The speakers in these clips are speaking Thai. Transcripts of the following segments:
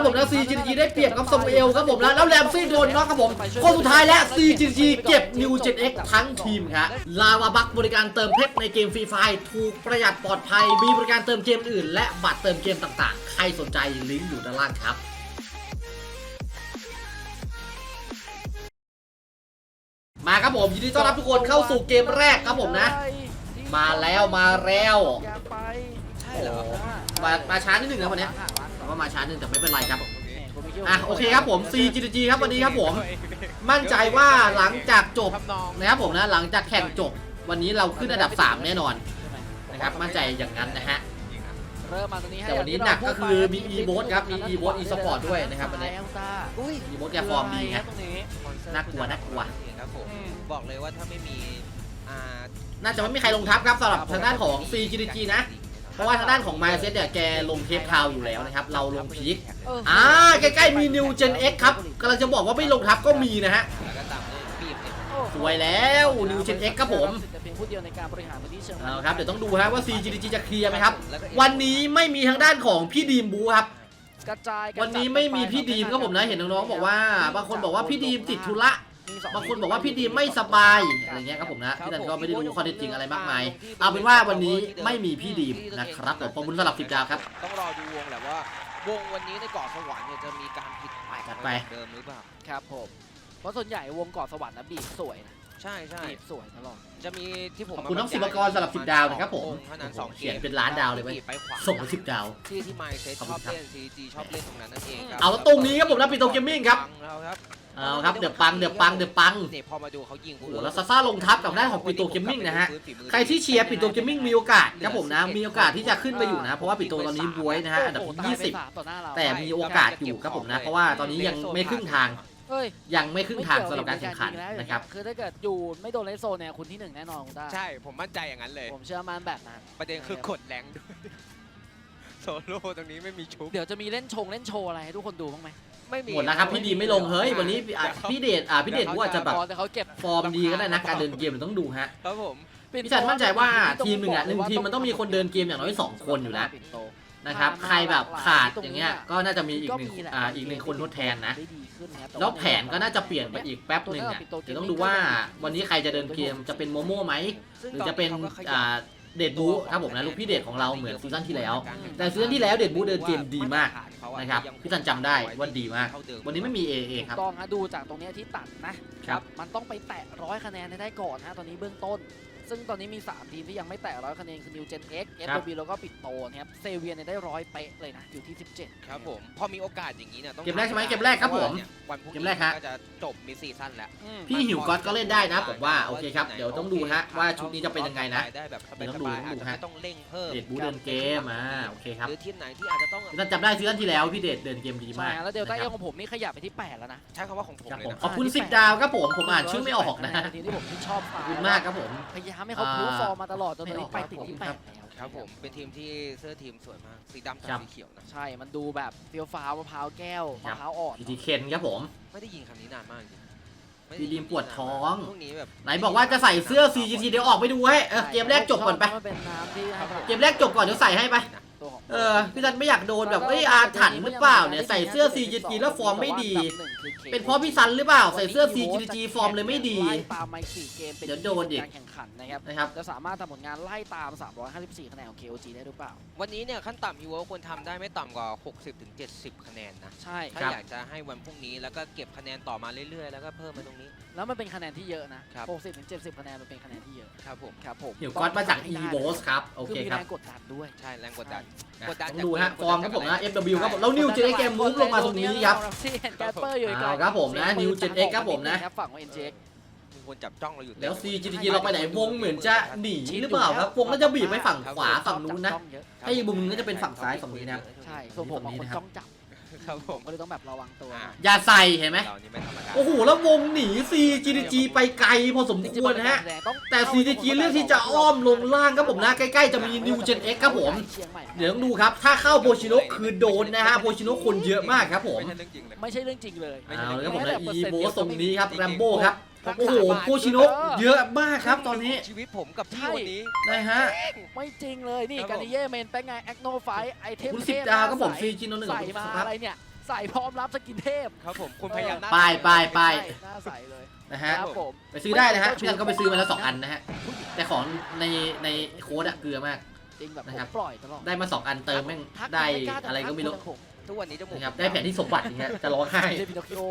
ครับผมแล้ว CGG ได้เปรียบกับซมเอลครับผมแล้วแล้วแรมซี่โดนน็อกครับผมคนสุดท้ายและ CGG เก็บ New Gen X ทั้งทีมครับลาวาบักบริการเติมเพชรในเกมฟรีไฟถูกประหยัดปลอดภัยมีบริการเติมเกมอื่น และบัตรเติมเกมต่างๆ ใครสนใจลิงก์อยู่ด้านล่างครับมาครับผมยินดีต้อนรับทุกคนเข้าสู่เกมแรกครับผมนะ มาแล้วมาแล้วใช่เหรอมามาช้านิดหนึ่งนะวันนี้ ว่ามาช้านิดนึงแต่ไม่เป็นไรครับอะอะโอเคครับผม CGG ครับวันนี้ครับผม มั่นใจว่าหลังจากจบทำนองนะครับผมนะหลังจากแข่งจบวันนี้เราขึ้นอันดับ 3 แน่นอนนะครับมั่นใจอย่างนั้นนะฮะเริ่มมาตรงนี้ให้แต่วันนี้หนักก็คือมี e-boat ครับมี e-boat e-sport ด้วยนะครับวันนี้อุ้ย e-boat แกฟอร์มดีไงตรงนี้น่ากลัวน่ากลัวครับผมอืมบอกเลยว่าถ้าไม่มีอ่าน่าจะไม่มีใครลงทับครับสำหรับทางด้านของ CGG นะเพ ราะว่าทางด้านของ m y s e t เนี่ยแกลงเทปคาวอยู่แล้วนะครับ เราลงพีคเอออ่าใกล้ๆมี New Gen X ครับกำลังจะบอกว่าไม่ลงทับก็มีนะฮะแล้วก็ตามด้วยบีบเนี่ยโอ้โหสวยแล้ว New Gen X ครับผมแต่เพียงผู้เดียวในการบริหารพื้นที่เชิงเอาครับเดี๋ยวต้องดูฮะว่า CGG จะเคลียร์ไหมครับ วันนี้ไม่มีทางด้านของพี่ดีมบูครับกระจายกระจัดวันนี้ไม่มีพี่ดีมก็ผมนะเห็นน้องๆบอกว่าบางคนบอกว่าพี่ดีมติดธุระมีส บางคนบอกว่าพี่ดีมไม่สบายอะไรเงี้ยครับผมนะพี่นันก็ไม่ได้รู้ข้อเท็จจริงอะไรมากมายเอาเป็นว่าวันนี้ไม่มีพี่ดีมนะครับผมขอบคุณสำหรับสิบดาวครับต้องรอดูวงแหละว่าวงวันนี้ในเกาะสวรรค์เนี่ยจะมีการผิดแปลกจัดไปเดิมหรือเปล่าครับผมเพราะส่วนใหญ่วงเกาะสวรรค์นะบีบสวยนะใช่ใช่บีบสวยตลอดจะมีที่ผมขอบคุณน้องศิวกรสำหรับ10ดาวนะครับผมเท่านั้นสองเขียนเป็นล้านดาวเลยเว้ยไปขวาส่งมาสิบดาวที่ที่ไมเซ็ตขอบชคุอบณครับเล่น CG ชอบเล่นตรงนั้นนั่นเองครัเอาแล้วตรงนี้ครับผมนะปิโตเกมมิ่งครับ เราครับเอาครับเดี๋ยวปังเดี๋ยวปังเดี๋ยวปังเนี่ยพอมาดูเขายิงโอ้โหแล้วซาซ่าลงทับกับด้านของปิโตเกมมิ่งนะฮะใครที่เชียร์ปิโตเกมมิ่งมีโอกาสครับผมนะมีโอกาสที่จะขึ้นไปอยู่นะเพราะว่าปิโตตอนนี้บวยนะฮะอันดับโโหที่ตายไป20สามต่อหน้าเราแต่มีโอกาสอยู่ครับผมนะ เพราะว่าตอนนี้ยังไม่ครึ่งทางเฮ้ยยังไม่ครึ่งทางสำหรับการแข่งขันนะครับคือถ้าเกิดอยู่ไม่โดนเลสโซนเนี่ยคุณที่หนึ่งแน่นอนคุณต้าใช่ผมมั่นใจอย่างนั้นเลย ผมเชื่อมั่นแบบนั้นประเด็นคือกดแรงด้วยโซโล่ตรงนี้ไม่มีชุบเดี๋ยวจะมีเล่นชงเล่นโชว์อะไรให้ทุกคนดูบ้างไหม ไม่มีหมดแล้วครับพี่ดีไม่ลงเฮ้ยวันนี้พี่อะพี่เดชอะพี่เดชว่าจะแบบอ๋อแต่เขาเก็บฟอร์มดีก็ได้นะการเดินเกมมันต้องดูฮะครับผมพี่จันมั่นใจว่าทีมหนึ่งอะหนึ่งทีมมันต้องมีคนเดินเกมอย่างน้อยสองคนอยู่แล้วปิดโตนะครับใครแบบขาดอย่างเงี้ยก็น่าจะมีอีกหนึ่งอ่าอีกหนึ่งคนทดแทนนะได้ดีขึ้นนะครับต่าแล้วแผนก็น่าจะเปลี่ยนไปอีกแป๊บหนึ่งอะเดี๋ยวต้องดูว่าวันนี้ใครจะเดินเกมจะเป็นโมโม่ไหมหรือจะเป็นอ่า เดดบูครับผมนะลูกพี่เดดของเราเหมือนซีซั่นที่แล้ว แต่ซีซั่นที่แล้วเดดบูเดินเกมดีมากนะครับพี่ตันจำได้ว่าดีมาก วันนี้ไม่มี AA ครับถูกต้องฮะดูจากตรงเนี้ยที่ตัดนะครับมันต้องไปแตะร้อยคะแนนให้ได้ก่อนฮะตอนนี้เบื้องต้น ซึ่งตอนนี้มี 3 ทีมที่ยังไม่แตะร้อยคะแนนคือ New Gen X ครับ FW แล้วก็ปิดโตนะครับเซเวียเนี่ยได้ร้อยเป๊ะเลยนะ อยู่ที่ 17ครับผมพอมีโอกาสอย่างนี้เนี่ยต้องเกมแรกใช่ไหมเกมแรกครับผมวันพรุ่งเกมนี้แรกฮะ ก็จะจบมิดซีซั่นแล้ว อืมพี่หิวก๊อตก็เล่นได้นะผมว่าโอเคครับเดี๋ยวต้องดูฮะว่าชุดนี้จะเป็นยังไงนะได้แบบเดี๋ยวต้องดูสบายๆอาจต้องดูจะฮะไม่ต้องเร่งเพิ่มเดดบูเดินเกมอ่าโอเคครับหรือทีมไหนที่อาจจะต้องพี่ตันจำได้ซีซั่นที่แล้วพี่เดชเดินเกมดีใช่มากฮะแล้วเดลต้านะเอครับของผมนี่ขยับไปที่ 8 แล้วนะใช้คำว่าของผมครับเลยผมนะ ขอบคุณ10ดาวครับผมผมอ่านชื่อไม่ออกนะทีมที่ผมที่ชอบขอบคุณมากครับผม พยายามให้เขาพูฟอร์มมาตลอดจนตอนนี้ไปติดที่ไม่แปออดกแล้วครับผมเป็นทีมที่เสื้อทีมสวยมากสีดำกับครับสีเขียวนะใช่มันดูแบบเฟี้ยวฟ้าวมะพร้าวแก้วครัมะบพร้าวอ่อนพีทีเคนครับผมไม่ได้ยินคำนี้นานมากจริงไม่พี่ดีมปวดท้องพวกนี้แบบไหนบอกว่าจะใส่เสื้อ CGT เดี๋ยวออกไปดูให้เออเกมแรกจบก่อนไปมันเป็นน้ำที่ให้ประโยชน์เกมแรกจบก่อนเดี๋ยวใส่ให้ไปตัวของ เออพี่ตันไม่อยากโดนแบบเอ้ยอาถรรพ์หรือเปล่าเนี่ยใส่เสื้อ CGT แล้วฟอร์มไม่ดี เป็นเพราะพี่ซันหรือเปล่าใส่เสื้อ CGT ฟอร์มเลยไม่ดีไล่ตามมาอีกสี่เกมเป็นเดี๋ยวโดนอีกการแข่งขันนะครับนะครับจะสามารถทำผลงานไล่ตาม 354 คะแนนของ KOG ได้หรือเปล่า วันนี้เนี่ยขั้นต่ำฮีโร่ควรทำได้ไม่ต่ำกว่า 60ถึง70 คะแนนนะใช่ถ้าครับอยากจะให้วันพรุ่งนี้แล้วก็เก็บคะแนนต่อมาเรื่อยๆ แล้วก็เพิ่มมาตรงนี้แล้วมันเป็นคะแนนที่เยอะนะครับ60ถึง70คะแนนมันเป็นคะแนนที่เยอะครับผมครับผมหิวก๊อตมาจาก e b o s ครับ โอคือเคมีครับแรงกดดันด้วย ใช่แรงกดดันนะกดดันต้องจากดูฮะเกมฟอร์มครับผมนะ FW ครับผมแล้วนิวเจนเกมมูฟลงมาตรงนี้ครับ ที่เห็นแกปเปอร์อยู่ไกลเอาครับผมนะ New Gen X ครับผมนะ ฝั่งของ NJX มีคนจับจ้องเราอยู่แล้ว CGT เราไปไหนวงเหมือนจะหนีหรือเปล่าครับวงน่าจะบีบไปฝั่งขวาฝั่งนู้นนะจ้องเยอถ้าอีกมุมนึงก็จะเป็นฝั่งซ้ายฝั่งนี้นะ ใช่ส่วนผมของคนจ้องจับ ครับผผมมก็เลยต้องแบบระวังตัวอ่าอย่าใส่เห็นไหมเรานี่ไม่ธรรมดาโอ้โห แล้ววงหนี CGT ไปไกลพอสมควรนะฮะ แต่ CGT เลือกที่จะอ้อมลงล่างครับผมนะ ใกล้ๆ จะมี New Gen X ครับผมเชียงใหม่เดี๋ยวต้องดูครับ ถ้าเข้าโพชิโนคือโดนนะฮะ โพชิโนคนเยอะมากครับผม ไม่ใช่เรื่องจริงเลย ไม่ใช่เรื่องจริงเลย เอาเลยครับผมนะอีโบทรงนี้ครับแรมโบ้ครับ โอ้โหโพชิโนเยอะมากครับตอนนี้ชีวิตผมกับพี่วันนี้นะฮะไม่จริงเลยนี่ครับผมการนิเย่เมนเป็นไงแอคโนไฟไอเทมคุณเทสิบพดาวครับผมใสซีจิโนหนึ่งใส่มาครัอะบไรเนี่ยใส่พร้อมรับสกินเทพครับผมคุณพยายามหน้าไปไปไปใช่หน้าใสเลยนะฮะครับผมไปซื้อได้นะฮะพี่กันก็ไปซื้อมาแล้วสองอันนะฮะแต่ของในในโค้ดอะเกลือมากจริงแบบผนะครับมปล่อยตลอดได้มาสองอันเติมแม่งทักได้ม่กล้าจอะไรก็ไม่รู้ ทัคุณทุกวันนี้จมูกนะครับได้แผนที่สมบัติอย่างเงี้ยจะร้องไห้เดวินโนคิโอ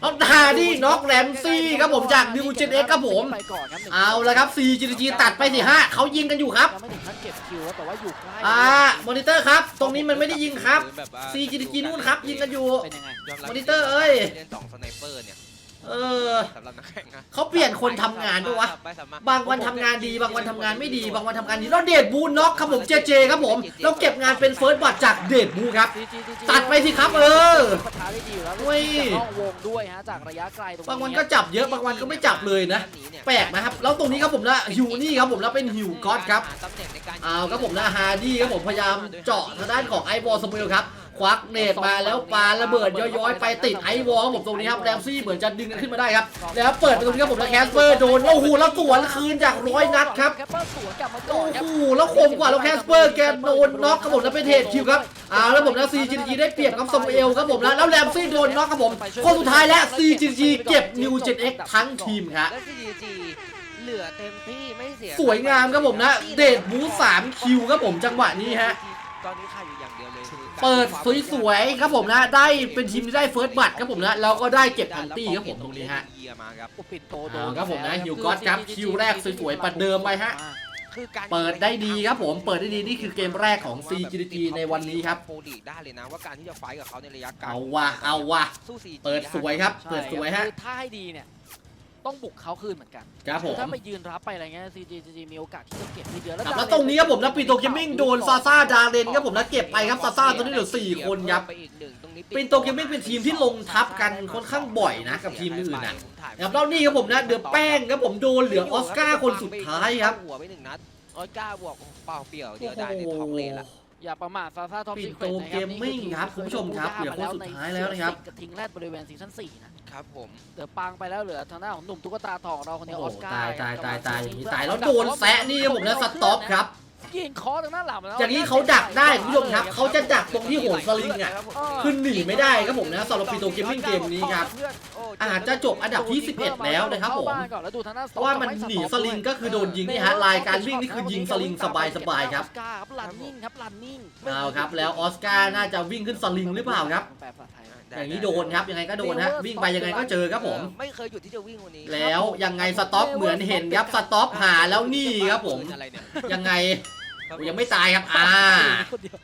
เอาทาดิน็อกแรมซี่ครับผมจากนิวเจนเอ็กครับผม ไปก่อนครับหนึ่งเอาละครับ 4GG ตัดไปสิฮะเขายิงกันอยู่ครับ ยังไม่ถึงขั้นเก็บคิวแล้วแต่ว่าอยู่ใกล้อ่ามอนิเตอร์ครับ ตรงนี้มันไม่ได้ยิงครับแบบว่า 4GG นู่นครับ ยิงกันอยู่ เป็นยังไงยอมรับมอนิเตอร์เอ้ย เล่นสองสไนเปอร์เนี่ย เออ สำหรับนักแข่งนะเขาเปลี่ยนคนทำงานด้วยวะไม่สามารถบางวันทำงานดี บางวันทำงานไม่ดี บางวันทำงานดี แล้วเดดบูนน็อกครับผมเจเจครับผม แล้วเก็บงานเป็นเฟิร์สบัตจากเดดบูครับ ตัดไปสิครับเออ ปะทะได้ดีอยู่แล้วเว้ย จากนอกวงด้วยฮะจากระยะไกลตรงนี้บางวันก็จับเยอะ บางวันก็ไม่จับเลยนะ แปลกนะครับ แล้วตรงนี้ครับผมนะฮิวนี่ครับผมแล้วเป็นฮิวก็อดครับตำแหน่งในการเอาครับผมนะฮาร์ดี้ครับผมพยายามเจาะทางด้านของไอวอลสมุยลครับ ควักเนตมาแล้วปาระเบิดย้อยๆไปติดไอวอลครับผมตรงนี้ครับแรมซี่เหมือนจะดึงกันขึ้นมาได้ครับ แล้วเปิดไปตรงนี้ครับผมแล้วแคสเปอร์โดนโอ้โหแล้วสวนคืนจากร้อยนัดครับแคปเปอร์สวนกลับมาก่โอ้อนครับโหแล้วคมกว่าแล้วแคสเปอร์แกโดนน็อกครับผมแล้วเป็นเทดคิวครับเอาแล้วผมนะซีจีจีได้เปรียบครับสมุเอลครับผมแล้วแล้วแรมซี่โดนน็อกครับผมคนสุดท้ายและซีจีจีเก็บนิวเจนเอ็กทั้งทีมครับและ CGG เหลือเต็มที่ไม่เสียสวยงามครับผมนะ เดดบูสามคิวครับผมจังหวะนี้ฮะตอนนี้ขาดอยู่อย่าง เปิดสวยๆครับผมนะ ได้เป็นทีมที่ได้เฟิร์สบัตครับผมนะแล้วก็ได้เก็บพันตี้ครับผมตรงนี้ฮะครับอุปิดโตโดครับผมนะฮิวก็อตครับคิวแรกสวยๆประเดิมไปฮะเปิดได้ดีครับผม เปิดได้ดีนี่คือเกมแรกของ CGG ในวันนี้ครับโปรลีกได้เลยนะว่าการที่จะไฟกับเขาในระยะไกลเอาว่ะเอาว่ะเปิดสวยครับ เปิดสวยฮะถ้าให้ดีเนี่ย ต้องบุกเขาคืนเหมือนกันครับผคือมถ้าไปยืนรับไปอะไรเงี้ย CGG มีโอกาสที่จะเก็บทีเดียวครับแล้วตรงนี้ครับผมนะปินโตเกมมิ่งโดนซาซาดาเรนครับผมนะเก็บไปครับซาซาตัวนี้เหลือสี่คนครับ ไปอีกหนึ่งตรงนี้ปินโตเกมมิ่งเป็นทีมที่ลงทับกันค่อนข้างบ่อยนะกับทีมอื่นนะครับแล้วนี่ครับผมนะเดือแป้งครับผมโดนเหลือออสการ์คนสุดท้ายครับ หัวไปหนึ่งนัดออสการ์บวกเปล่าเปลี่ยวเดีโอ้ยวได้ในท็อปเลนละ อย่าประมาทซาซาท็อปปิ่ซีนเคโตวนต์นะครับ Gaming ครับคุณผู้ชมครับเหลือคนสุดท้ายแล้วนะครับกระทิงแรดบริเวณซีซั่น4นะ ครับผมเหลือปังไปแล้วเหลือทางด้านของหนุ่มตุ๊กตาทองเราคนนี้โอ้อโหอสการ์ตายตายตายตายอย่างนี้กำลังตายแล้วโดนแซะนี่ครับผมนะสต็อปครับยิงคอทางด้านหลังแล้วอย่างนี้เขาดักได้คุณผู้ชมครับเขาจะดักตรงที่โหนสลิงอะขึ้นหนีไม่ได้ครับผมนะสำหรับปินโตเกมมิ่งเกมนี้ครับอาจจะจบอันดับที่11แล้วนะครับผมเข้าานก่อนแล้วดูทางด้านเพราะว่ามันหนีสลิงก็คือโดนยิงนี่ฮะลายการวิ่งนี่คือยิงสลิงสบายสบายๆครับออสการ์ครับลันนิ่งครับลันนิ่งเอาครับแล้วออสการ์น่าจะวิ่งขึ้นสลิงหรือเปล่าครับ แปลภาษาไทยอย่างนี้โดนครับยังไงก็โดนฮะวิ่งไปยังไงก็เจอครับผม ไม่เคยหยุดที่จะวิ่งวันนี้แล้วยังไงสต็อปเหมือนเห็นครับสต็อปหาแล้วนี่ครับผมอะไรเนี่ยยังไงครับยังไม่ตายครับอ่าคนเดียว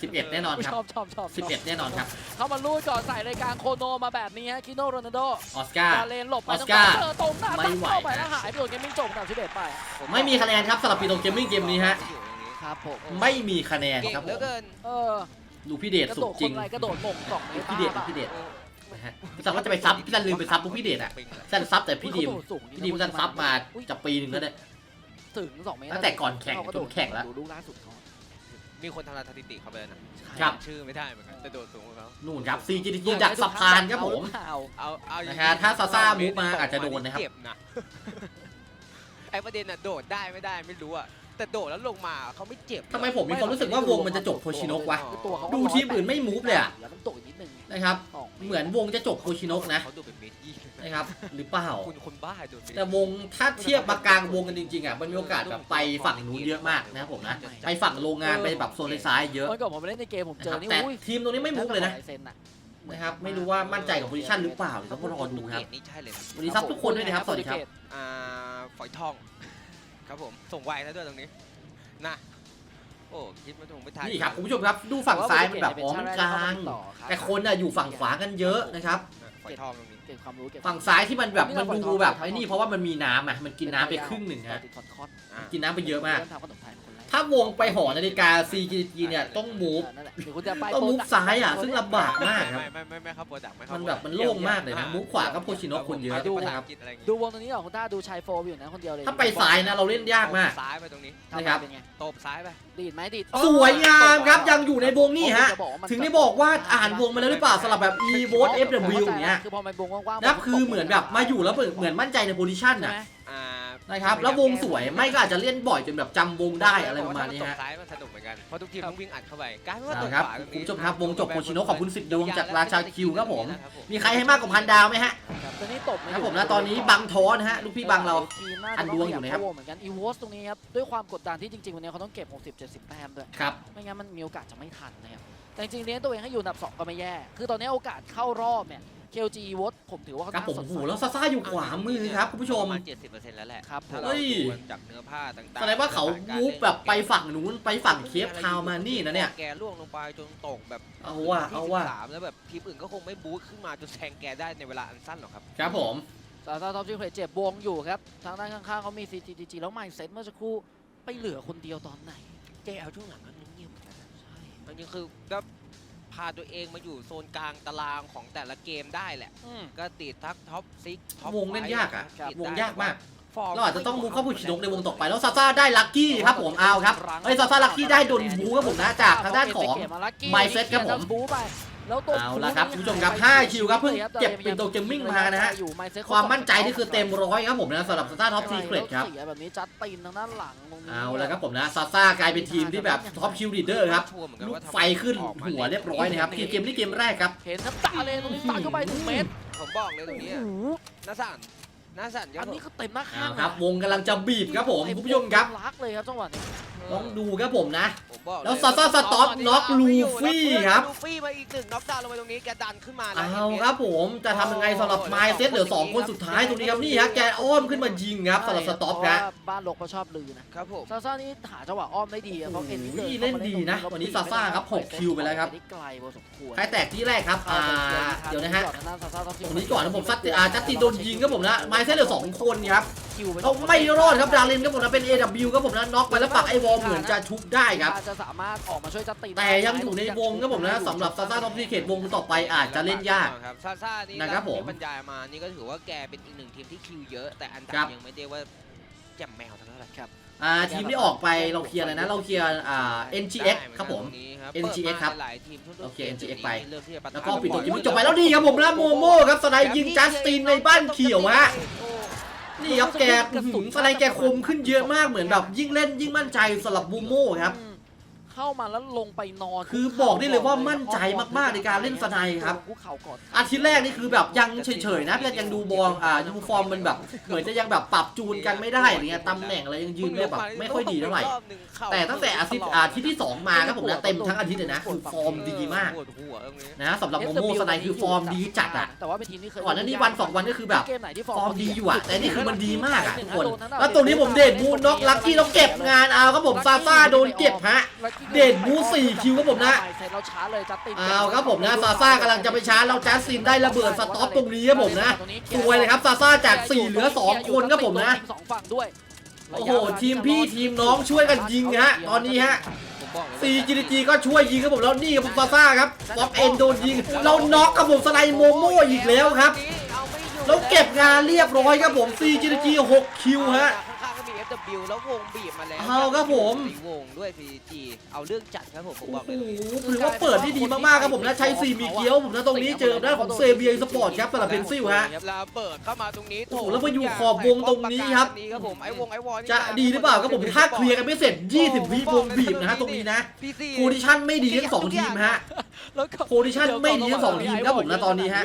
11 แน่นอนครัชอบชอบชอบชอบบ11 แน่นอนครับ เขามาลูดก่อนใส่รายการโคโนมาแบบนี้ฮะคิโนโรนัลโด ออสการ์ดาเลนหลบไปออสการ์เจอตรงหน้าไม่ตั้งไหวเข้าไปนะแล้วหายไปโดนเกมมิ่งจบกับชิเบตไป ไม่มีคะแนนครับสำหรับปีโตเกมมิ่งเกมนี้ฮะอยู่อย่างนี้ครับผม ไม่มีคะแนนเก่งครับเหผลือมเกินเออ ดูพี่เดชกระสุโดดดจริงคนไรกระโดดหม่งสองเมตรพี่เดชพี่เดช นะฮะพี่สันว่าจะไปซับพี่สันลืมไปซับพวกพี่เดชอะพี่สันซับแต่พี่ดีมสูงพี่ดีมพี่สันซับมาจะปีหนึ่งแล้วเนี่ย ถึงสองเมตรตั้งแต่ก่อนแข่งจนแข่งแล้ว ดูลูกล่าสุดเขามีคนทำลายสถิติเขาไปแล้วนะครับชื่อไม่ได้เหมือนกันแต่โดดสูงกว่าเขานู่นครับซีจีจีดักสะพานครับผม เอาเอาเอาจงๆนะฮะถ้าซาซ่ามูฟมาอาจจะโดนนะครับ เจ็บนะไอ้ประเด็นน่ะโดดได้ไม่ได้ไม่รู้อะ แต่โดดแล้วลงมาเขาไม่เจ็บทำไมผมมีความรู้สึกว่าวงมันจะจบโคชินกวะคือตัวเขาดูทีมอื่นไม่มูฟเลยอะแล้วมันตกอีกนิดนึงนะครับสองเหมือนวงจะจบโคชินกนะเขาดูเป็นเมตรยี่นะครับหรือเปล่าคุณคนบ้าโดดเมตรแต่วงถ้าเทียบมากลางวงกันจริงๆอะมันมีโอกาสแบบไปฝั่งนู้นเยอะมากนะครับผมนะไปฝั่งโรงงานไปแบบโซนซ้ายๆเยอะเมื่อก่อนผมไปเล่นในเกมผมเจอนี่แต่อุ้ยทีมตรงนี้ไม่มูฟเลยนะเซนน่ะนะครับไม่รู้ว่ามั่นใจกับโพซิชันหรือเปล่าเดี๋ยวต้องรอดูครับนี่ใช่เลยนะวันนี้ซับทุกคนด้วยนะครับสวัสดีครับอ่าฝอยทอง ครับผม ส่งไวแล้วด้วยตรงนี้ นะ โอ้ คิดไม่ถูกไม่ทัน นี่ครับคุณผู้ชมครับดูฝั่งซ้ายมันแบบอ๋อมันกลางแต่คนอะอยู่ฝั่งขวากันเยอะนะครับฝอยทองตรงนี้เก็บความรู้เก็บฝั่งซ้ายที่มันแบบมันดูแบบไอ้นี่เพราะว่ามันมีน้ำอะมันกินน้ำไปครึ่งหนึ่งฮะติดคอนคอนอ่ากินน้ำไปเยอะมาก เริ่ทำขนมไทยคนแรกถ้าวงไปหอนาฬิกา CGG เนี่ยต้องมูฟนั่นแหละหรือคุณจะไปต้องมูฟซ้ายอะ ซึ่งลำบากมากครับ ไม่ไม่ไม่ไม่ครับโปรดักไม่ครับมันแบบมันโล่งมากเลยนะมูฟขวาก็โพชิโนะคนเยอะดูนะครับอะไรอย่างงี้ดูวงตรงนี้ก่อนคุณต้าดูชายโฟมอยู่นะคนเดียวเลยถ้าไปซ้ายนะเราเล่นยากมาก ซ้ายไปตรงนี้ทำนะครับ เป็นไงตบซ้ายไปดีดไหมดีดสวยงามครับยังอยู่ในวงนี่ฮะผมจบอกว่ามันถึงได้บอกว่าอ่านวงมาแล้วหรือเปล่าสำหรับแบบ e v o t FW อย่างเงี้ยคือพอมันวงกว้างๆนะครับคือเหมือนแบบมาอยู่แล้วเหมือนมั่นใจในโพซิชันใช่อะไหมอ่า นะครับแล้ววงสวยไม่ก็อาจจะเล่นบ่อยจนแบบจำวงได้อะไรประมาณนี้ตฮะกซ้ายมันสนุกเหมือนกันเพราะทุกทีมต้องวิ่งอัดเข้าไปกลายเป็นว่าตเอากครับขวาตรงคุณนี้ผู้ชมครับวงจบโคชิโนะขอบคุณ10ดวงจากราชาคิวครับผมครับผม มีใครให้มากกว่าพันดาวไหมฮะครับตอนนี้ตบไครับผมนะตอนนี้บังท้อนะฮะลูกพี่บังเรา ทีมน่าอัจะนต้ดวงอยู่นะครับขบเข้าวงเหมือนกันอีวอสตรงนี้ครับด้วยความกดดันที่จริงๆวันนี้เขาต้องเก็บ 60 70 แต้มด้วย ครับ ไม่งั้นมันมีโอกาสจะไม่ทันนะครับ แต่จริงๆเลี้ยงตัวเองให้อยู่อันดับ2ก็ไม่แย่ คือตอนนี้โอกาสเข้ารอบเนี่ย KLG w o t ผมถือว่าเขาครับผมสดโอ้โหใสแล้วซาซ่าอยู่ขวามือครับคุณผู้ชม ประมาณ70%แล้วแหละ ครับถ้าเฮ้เรายดูกันจากเนื้อผ้าต่างๆแสดงว่าเขาวูบแบบไปฝั่งนู้นไปฝั่งเคปทาวน์มานี่นะเนี่ย แกล่วงลงไปจนตกแบบเอาว่ะเอาว่ะที่13แล้วแบบทีมอื่นก็คงไม่บู๊ขึ้นมาจนแซงแกได้ในเวลาอันสั้นหรอกครับ ครับผม ซาซาท็อปชิคเพลเจ็บวงอยู่ครับ ทางด้านข้างๆเขามี CGG แล้วไมเซ็ตเมื่อสักครู่ไปเหลือคนเดียวตอนไหนเจลช่วงหลังก็เงียบๆเหมือนกันนะใช่อันนี้คือก็ พาตัวเองมาอยู่โซนกลางตารางของแต่ละเกมได้แหละอืมก็ติดทักท็อปซิกท็อปวงเล่นยากอะครับวงยากมากฟอร์มเราอาจจะต้องมูฟเข้าบูชิโนะในวงต่อไปแล้วซาซ่าได้ลัคกี้ครับผมเอาครับเฮ้ยซาซ่าลัคกี้ได้โดนบูครับผมนะจากทางด้านของ Mindset ครับผมบูไป แล้วตัวเอาละครับคุณผู้ชมครับ5คิวครับเพิ่งเก็บเป็นตัวเกมมิ่งมานะฮะอยู่ Mindset ความมั่นใจนี่คือเต็มร้อยครับผมนะสำหรับซาซ่าท็อปซีเครตครับเสียแบบนี้จัดตีนทางด้านหลังตรงนี้เอาละครับผมนะซาซ่ากลายเป็นทีมที่แบบท็อปคิวลีดเดอร์ครับชัวเหมือนกันลูกว่าทำไฟขึ้นหัวเรียบร้อยนะครับคือเกมนี้เกมแรกครับเห็นน้ำตาเลยตรงนี้ตัดเข้าไปหนึ่งเมตรผมบอกเลยตรงนี้โอ้โหน่าสั่นน่าสั่นเยอัอะนนี้คือเต็มหน้าข้าเอางครับวงกำลังจะบีบครับผมคุณผู้ชมครับรักเลยครับจังหวะนี้ ต้องดูครับผมนะ ผมบอกเยแล้วซาซ่าสต็อปน็อกลูฟี่ครับ ลูฟี่มาอีกหนึ่งน็อกดาวน์ลงไปตรงนี้แกดันขึ้นมาแล้วเอาครับผมจะทำยังไงสำหรับไมเซ็ตเหลือ 2 คนสุดท้ายตรงนี้ครับนี่ฮะแกอ้อมขึ้นมายิงครับสำหรับสต็อปเพนะราะว่าบ้านลกเขาชอบลือนะครับผม ซาซ่านี่หาจังหวะอ้อมได้ดีอะเพราะเอ็นนี่โอ้โหเดินข้ามาเล่นดีนะตรงวันนี้ซาซ่าครับหกคิวไปแล้วครับนี่ไกลพอสมควรใครแตกที่แรกครับอ่าเดี๋ยวนะฮะทางด้านซาซ่าต้องตรงนี้ก่อนนะผมซัดอ่าจัสตินโดนยิงครับผมนะไมเซ็ตเหลือ 2 คนครับ คิวปเขาไม่รอดครับดารินครับผมนะเป็น AW ครับผมนะน็อกไปแล้วปักไอวอลเหมือนจะชุบได้ครับจะสามารถออกมาช่วยจัดตีนแต่ยังอยู่ในวงครับผมนะสำหรับซาซ่าท็อปซีเคทวงต่อไปอาจจะเล่นยากครับซาซ่านี่นะครับผมที่บรรยายมานี่ก็ถือว่าแกเป็นอีกหนึ่งทีมที่คิวเยอะแต่อันดัครับบยังไม่ได้ว่าแจ่มแมวเท่าไหร่ครับอ่าทีมที่ออกไปเราเคลียร์อะไรนะเราเคลียร์อ่า NGX ครับผม NGX ครับหลายทีมช่วงต้นโอเคกม NGX นี้ไปเริ่มที่จะปะทะแล้วก็ปิดตัวเกมจบไปแล้วนี่ครับผมนะโมโม่ครับสไนด์ยิงจัสตินในบ้านเขียวฮะโอ้ นี่ครับแกอื้อหือสไนด์แกคมขึ้นเยอะมากเหมือนแบบยิ่งเล่นยิ่งมั่นใจสำหรับโมโม่ครับ เข้ามาแล้วลงไปนอน คือบอกได้เลยว่ามั่นใจมากๆในการเล่นสไนด์ครับคุกเข่าก่อนอาทิตย์แรกนี่คือแบบยังเฉยๆนะเพื่อนยังดูบอลอ่าดูฟอร์มมันแบบ เหมือนจะยังแบบปรับจูนกันไม่ได้อะไรเงี้ยตำแหน่งอะไรยังยืนได้แบบไม่ค่อยดีเท่าไหร่แต่ตั้งแต่อาทิตย์อาทิตย์ที่ 2 มาครับผมนะเต็มทั้งอาทิตย์เลยนะคือฟอร์มดีมากปวดหัวตรงนี้นะสำหรับโมโม่สไนด์คือฟอร์มดีจัดอะแต่ว่าเป็นทีมที่เคยก่อนหน้านี้วันสองวันก็คือแบบเกมไหนที่ฟอร์มดีอยู่อะแต่นี่คือมันดีมากอะทุกคนโดทั้งแล้วตรงนี้ผมเดดบูน็อกลักกี้แล้วเก็บงานเอาครับผมซาซ่าโดนเก็บฮะเดดบูสี่คิวครับผมนะเสร็จเราช้าเลยจัดตินเอาครับผมนะซาซ่ากำลังจะไปชาร์จแล้วแจัสซินได้ระเบิดสต็อปตรงนี้ครับผมนะสวยเลยครับซาซ่าจาก 4 เหลือ 2 คนครับผมนะสองฝั่งด้วยโอ้โหทีมพี่ทีมน้องช่วยกันยิงฮะตอนนี้ฮะผมบอกเลยว่าซีจีจีก็ช่วยยิงครับผมแล้วนี่ครับผมซาซ่าครับป๊อปเอ็นโดนยิงเราน็อกครับผมสไนด์โมโม่อีกแล้วครับเอาไม่อยู่แล้วเก็บงานเรียบร้อยครับผม CGG 6คิวฮะ ข้างๆก็มี FW แล้ววงบีบมาแล้วเอาครับผมมีวงด้วย CG เอาเรื่องจัดครับผมผมบโอ้อกโหเลย ถือว่าเปิดที่ดีมากๆครับผมนะใช้ซีมีเกียวผมนะตรงนี้เจอด้านของเซเบียสปอร์ตครับสำหรับเพนซิลฮะ แล้วเปิดเข้ามาตรงนี้โอ้โหแล้วมาอยู่ขอบวงตรงนี้ครับ นี้ครับผมไอ้วงไอ้วอลนี่จะดีหรือเปล่าครับผมถ้าเคลียร์กันไม่เสร็จ 20 วิวงบีบนะฮะตรงนี้นะพี่ซีโพดิชั่นไม่ดีทั้งสองทีมฮะ แล้วก็โพซิชั่นไม่ดีทั้งสองทีมครับผมนะตอนนี้ฮะ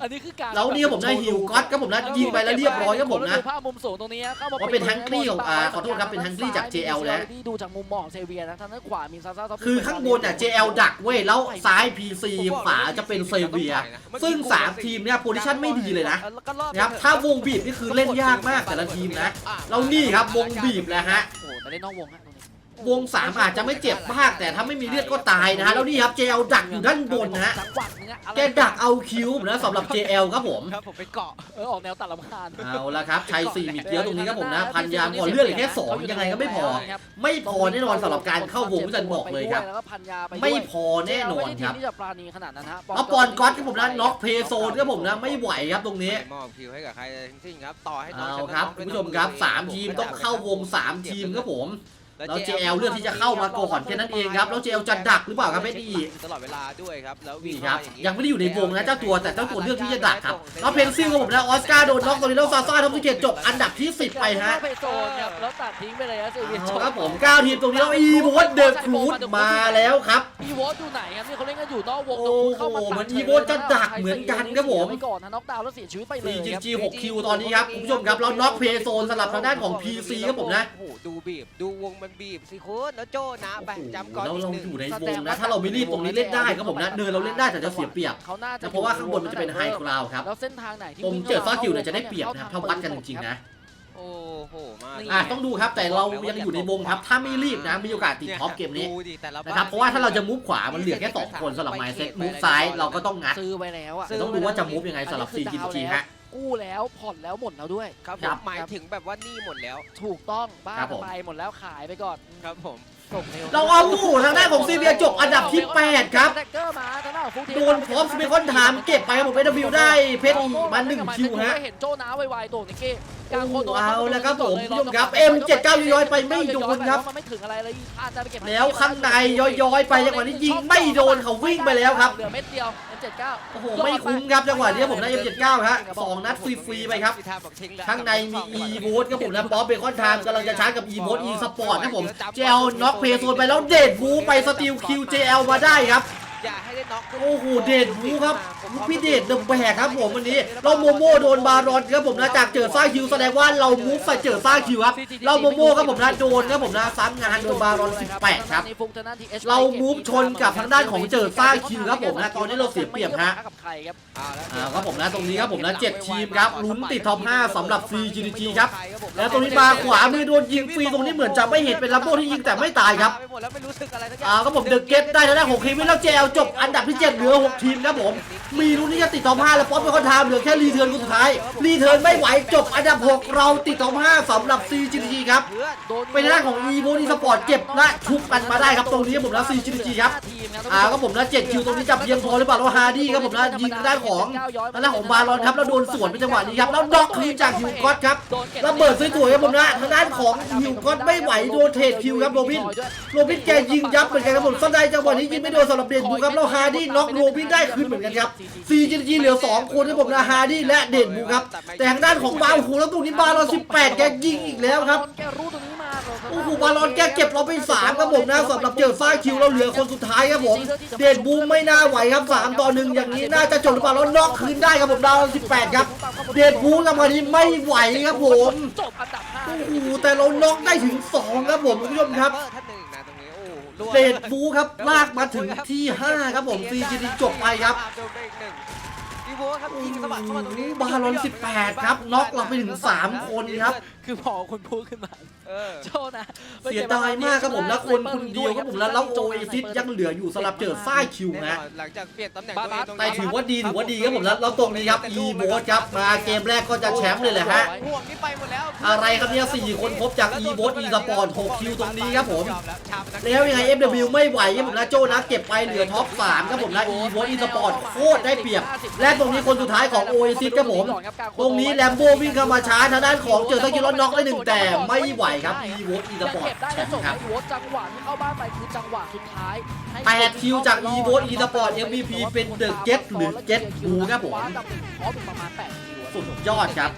อันนี้คือการแล้วนี่ครับผมได้ฮิวก็อตครับผมนะยิงไปแล้วเรียบร้อยครับผมนะดูภาพมุมสูงตรงนี้เข้ามาว่าเป็น Hungry ของอ่าขอโทษครับเป็น Hungry จาก JL นะที่ดูจากมุมมองของเซเวียนะทางด้านขวามีซาซาท็อปคือข้างบนอะ JL ดักเว้ยแล้วซ้าย PC ขวาจะเป็นเซเบีย ซึ่ง 3 ทีมเนี่ยโพซิชั่นไม่ดีเลยนะนะครับถ้าวงบีบนี่คือเล่นยากมากแต่ละทีมนะแล้วนี่ครับวงบีบแล้วฮะโอ้โหแต่เล่นนอกวงฮะ ตรงนี้วง3อาจจะไม่เจ็บมาก แต่ถ้าไม่มีเลือดก็ตายนะฮะแล้วนี่ครับ JL ดักอยู่ด้านบนนะฮะจังหวะนี้อะไรแกดักเอาคิวนะสำหรับ JL ครับผมครับผมไปเกาะเออออกแนวตัดลำคาญเอาละครับชัยสี่มีเกียวตรงนี้ครับผมนะพันยามก่อนเลือดเหลือแค่2ยังไงก็ไม่พอ ไม่พอแน่นอนสำหรับการเข้าวงที่จันบอกเลยครับแล้วก็พันยาไปด้วยไม่พอแน่นอนครับไม่ได้ทีมที่จะปราณีขนาดนั้นฮะแล้วปอนก๊อตครับผมนะน็อกเพโซนครับผมนะไม่ไหวครับตรงนี้ไม่มอบคิวให้กับใครทั้งสิ้นครับต่อให้น้องเอาชนะครับน้งคุณผู้ชมครับ3ทีมต้องเข้าวง 3 ทีมครับผม แล้ว JL เลือกที่จะเข้ามาก่อนแค่นั้นเองครับแล้ว JL จะดักหรือเปล่าครับเอสดีตลอดเวลาด้วยครับแล้ววิ่นี่งครับเข้าาอยังไม่ได้อยู่ในวงนะเจ้าตัวแต่เจ้าตัวเลือกที่จะดักครับแล้วเพนซิลกับผมนะออสการ์โดนน็อกตอนนี้แล้วซาซ่าท็อปที่เกตจบอันดับที่ 10 ไปฮะไปโซนครับแล้วตัดทิ้งไปเลยครับเซอร์เวียเอาครับผม9ทีมตรงนี้แล้วอีโวตเดอะครูดมาแล้วครับอีโวตอยู่ไหนครับนี่เขาเล่นกันอยู่นอกวงโอ้โหเข้ามาเหมืตัอดนอีโวตจะดักเหมือนกันครับผมเสียไปก่อนนะน็อกดาวน์แล้วเสียชีวิตไปเลยครับ4 g 6คิวตอนนี้ครับคุณผู้ชมครับแล้วน็อกเพย์โซนสลับทางด้านของ PC ครับผมนะโอ้โหดูบีบดูวงมันบีบสิคุณแล้วโจนะไปจำก่อนแล้วอีกเราหนึ่งอยู่ในวงนะถ้าเราไม่รีบตรงนี้เล่นได้ครับผมนะเนินเราเล่นได้แต่จะเสียเปรียบเขาน่าจะนะเพราะว่าข้างบนมันจะเป็นไฮกราวครับแล้วเส้นทางไหนที่ตรงวิ่งเจอฟ้าคิวเนี่ยข้จะได้เปรียบนะครับถ้าวัดกันจริงๆนะโอ้โหมากอะต้องดูครับแต่เรายังอยู่ในวงครับ ถ้าไม่รีบนะมีโอกาสติดท็อปเกมนี้ดูดิแต่ละนะครับเพราะว่าถ้าเราจะมุฟขวามันเหลือแค่สองคนสำหรับไมเซ็ตมุฟซ้ายเราก็ต้องงัดซื้อไปแล้วอะแต่ต้องดูว่าจะมุฟยังไงสำหรับ4 g ฮะ กู้แล้วผ่อนแล้วหมดแล้วด้วย ครับผครัมบ หมายถึงแบบว่านี่หมดแล้ว ถูกต้องบ้าครับผม ไปหมดแล้วขายไปก่อนครับผม ส่งวเราเอาโอ้โหทางด้านของซีเบียจบอันดับที่ 8 ครับ แท็กเกอร์มาทางด้านของฟุกเทโดนพร้อมสเปคอนถามเก็บไปครับผมเอวิวได้เพชรอีกมาหนึ่งคิวฮะ เห็นโจน้าไวๆตัวนิกกี้ กลางโอ้คนโหเอาแล้วครับผมคุณผู้ชมครับ M79 ย้อยๆไปไม่โดนครับ มันไม่ถึงอะไรเลยพลาดได้ไปเก็บแล้วข้างในย้อยๆไปจังหวะนี้ยิงไม่โดนเขาวิ่งไปแล้วครับเหลือเม็ดเดียว M79 โอ้โหไม่คุ้มครับจังหวะนี้ผมได้ M79 ฮะสองนัดฟรีๆไปครับ ข้างในมี e v o t ครับผมนะป๊อปเบคอนไทม์กำลังจะชาร์จกับ e v o t e Sport ครับผม JL น็อกเพย์โซนไปแล้วเดดบูไปสติลคิว JL มาได้ครับ อย่าให้ได้น็อกขึ้นโอ้โหเดดบูครับลูกพี่เดดเดอะแบกครับผมวันนี้ เราโมโม่โดนบารอนครับผมนะจากเจอซ่าคิวแสดงว่าเรามูฟใส่เจอซ่าคิวครับเราโมโม่ครับผมนะโดนครับผมนะซ้ำงานโดนบารอน 18 ครับ เรามูฟชนกับทางด้านของเจอซ่าคิวครับผมนะตอนนี้เราเสียเปรียบฮะกับใครครับเอาละอ่าครับผมนะตรงนี้ครับผมนะ7ทีมครับลุ้นติดท็อป 5สำหรับ CGG ครับแล้วตรงนี้มาขวามือโดนยิงฟรีตรงนี้เหมือนจะไม่เห็นเป็นลัมโบ้ที่ยิงแต่ไม่ตายครับไปหมดแล้วไม่รู้สึกอะไรสักอย่าอ่างก็ผมเดอะเก็ตได้แล้วได้6ทีมแล้วเจลจบอันดับที่ 7 เหลือ 6 ทีมครับผม มีลุ้นที่จะติดท็อป5แล้วป๊อปเป็นคนทำเหลือแค่รีเทิร์นคนสุดท้าย รีเทิร์นไม่ไหวจบอันดับ 6 เราติดท็อป5สำหรับ CGG ครับเพื่อนโดนเป็นทางด้านของ e v o e Sport เก็บและชุบกันมาได้ครับตรงนี้ผมแล้ว CGG ครับอ่าก็ผมนะ7คิวตรงนี้จับเพียงพอหรือเปล่าแล้วฮาร์ดี้ครับผมนะยิงทางด้านของทางด้านของบารอนครับแล้วโดนสวนเป็นจังหวะนี้ครับแล้วน็อกคืนจากฮิวก็อตครับระเบิดสวยๆครับผมนะทางด้านของฮิวก็อตไม่ไหวโดนเทรดคิวครับโรบินโรบินแกยิงยับเหมือนกันครับผมสไนด์จังหวะนี้ยิงไม่โดนสำหรับเดนบูครับแล้วฮาร์ดี้น็อกโรบินได้คืนเหมือนกันครับ CGG เหลือ 2 คนครับผมนะฮาร์ดี้และเดนบูครับ แต่ทางด้านของบาโอ้โหแล้วตรงนี้บาลอน18 แกยิงอีกแล้วครับแกรู้ตรงนี้มาโอ้โหบาลอนแกเก็บเราไป3ครับผมนะสำหรับเจอซ่าคิวเราเหลือคนสุดท้ายครับผมเดนบูไม่น่าไหวครับ 3 ต่อ 1 อย่างนี้น่าจะจบหรือเปล่าแล้วน็อกคืนได้ครับผมดาว18 ครับ เดนบูกับวันนี้ไม่ไหวครับผมจบอันดับห้าโอ้โหแต่เราน็อกได้ถึง 2 ครับผมคุณผู้ชมครับ เดดบูครับลากมาถึงที่ 5 ครับผม CGD จบไปครับโดนไปอีกหนึ่งอีโวครับยิงสะบัดเข้ามาตรงนี้บาลอน18 ครับน็อกเราไปถึง 3 คนครับ คือพอคุณพูดขึ้นมาเออโจนะเสียดายมากครับผมแล้วคนคนเดียวครับผมแล้วแล้วโอเอซิสยังเหลืออยู่สำหรับเจอซ่าคิวแน่นนะอนหลังจากเปลี่ยนตำแหน่งตัวเองตรงนี้แต่ถือว่าดีถือว่าดีครับผมแล้วแล้วตรงนี้ครับ e v o t ครับมาเกมแรกก็จะแชมป์เลยแหละฮะ ห่วงนี่ไปหมดแล้วอะไรครับเนี่ย4คนครบจาก e v o t e Sport 6คิวตรงนี้ครับผม ยอแล้วชาปนักแล้วยังไง FW ไม่ไหวครับผมนะโจนะเก็บไปเหลือท็อป3ครับผมนะ e v o t e Sport โคตรได้เปรียบ และตรงนี้คนสุดท้ายของ Oasis ครับผม ตรงนี้แลมโบวิ่งเข้ามาช้าทางด้านของเจอสกิลน็อกได้หนึ่งแต่ไม่ไหวครับ e v o t e ยัง Sport เก็บได้แชและมจบป์ครับไอ้โวตจังหวะที่เข้าบ้านไปคือจังหวะสุดท้ายให้แปดคิวจาก e v o t e Sport MVP เป็น The Get หรือ Get Blue ครับผมคว้าอันดับหนึ่งพร้อมประมาณแปดคิวอะสุดยอดครับ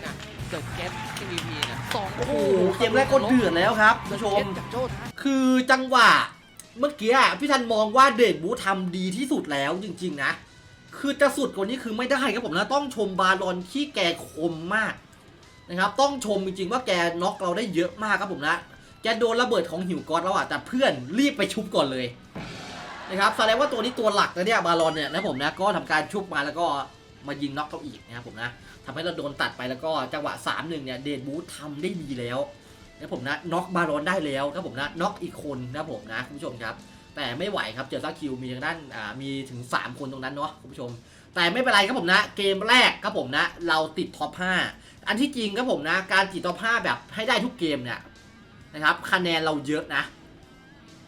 เกิดเก็ต MVP นะสองโอ้โหคู่เกมแรกก็เดือดแล้วครับคุณผู้ชมเก็ตกับโจ้นะคือจังหวะเมื่อกี้อะพี่ทันมองว่าเดดบูทำดีที่สุดแล้วจริง ๆ นะ คือจะสุดกว่านี้คือไม่ได้ครับผมนะต้องชมบาลอนที่แกคมมาก นะครับต้องชมจริงๆว่าแกน็อกเราได้เยอะมากครับผมนะแกโดนระเบิดของหิวกอดแล้วอะแต่เพื่อนรีบไปชุบก่อนเลยนะครับแสดงว่าตัวนี้ตัวหลักนะเนี่ยบาลอนเนี่ยนะผมนะก็ทำการชุบมาแล้วก็มายิงน็อกเขาอีกนะครับผมนะทำให้เราโดนตัดไปแล้วก็จังหวะ3-1เนี่ยเดดบูทำได้ดีแล้วนะผมนะน็อกบารอนได้แล้วครับผมนะน็อกอีกคนนะผมนะคุณผู้ชมครับ แต่ไม่ไหวครับเจอซ่าคิวมีทางด้านอ่ามีถึง 3 คนตรงนั้นเนาะคุณผู้ชม แต่ไม่เป็นไรครับผมนะ เกมแรกครับผมนะ เราติดท็อป5 อันที่จริงครับผมนะ การติดท็อป5แบบให้ได้ทุกเกมเนี่ยนะครับคะแนนเราเยอะนะ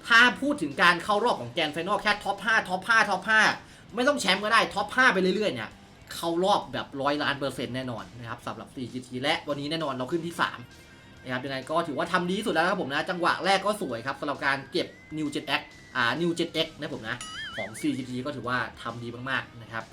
ถ้าพูดถึงการเข้ารอบของแกนไฟนอลแค่ท็อป5ท็อป5ท็อป5ไม่ต้องแชมป์ก็ได้ท็อป5ไปเรื่อยๆเนี่ยเข้ารอบแบบร้อยล้านเปอร์เซ็นต์แน่นอนนะครับสำหรับ 4GT และวันนี้แน่นอนเราขึ้นที่ 3 นะครับยังไงก็ถือว่าทำดีที่สุดแล้วครับผมนะ จังหวะแรกก็สวยครับสำหรับการเก็บ New Gen X อ่า New Gen X นะผมนะ ของ CGG ก็ถือว่าทำดีมากๆนะครับ